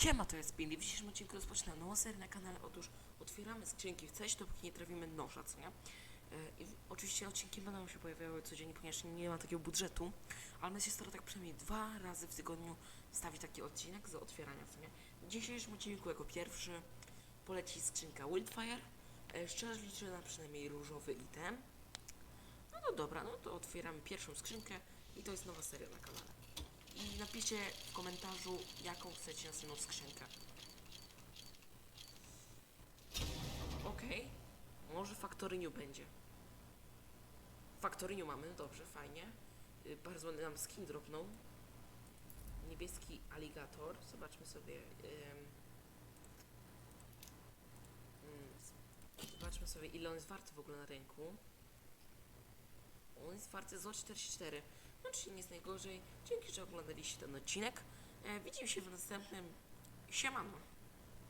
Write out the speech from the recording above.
Siema, to jest Billy. W dzisiejszym odcinku rozpoczynam nową serię na kanale. Otóż otwieramy skrzynki w coś, dopóki nie trafimy noża, co nie? E, oczywiście odcinki będą się pojawiały codziennie, ponieważ nie ma takiego budżetu, ale my się stara tak przynajmniej dwa razy w tygodniu stawić taki odcinek z otwierania, co nie? W dzisiejszym odcinku jako pierwszy poleci skrzynka Wildfire. E, Szczerze liczę na przynajmniej różowy item. No to dobra, no to otwieramy pierwszą skrzynkę i to jest nowa seria na kanale. I napiszcie w komentarzu, jaką chcecie następną skrzynkę. Okej, może Factory New będzie. Factory New mamy, dobrze, fajnie. Y, Bardzo ładny nam skin dropnął. Niebieski aligator, zobaczmy sobie. mm, Zobaczmy sobie, ile on jest warty w ogóle na rynku. Jest warty zo 44. No, czyli nie jest najgorzej. Dzięki, że oglądaliście ten odcinek. E, widzimy się w następnym. Siemano.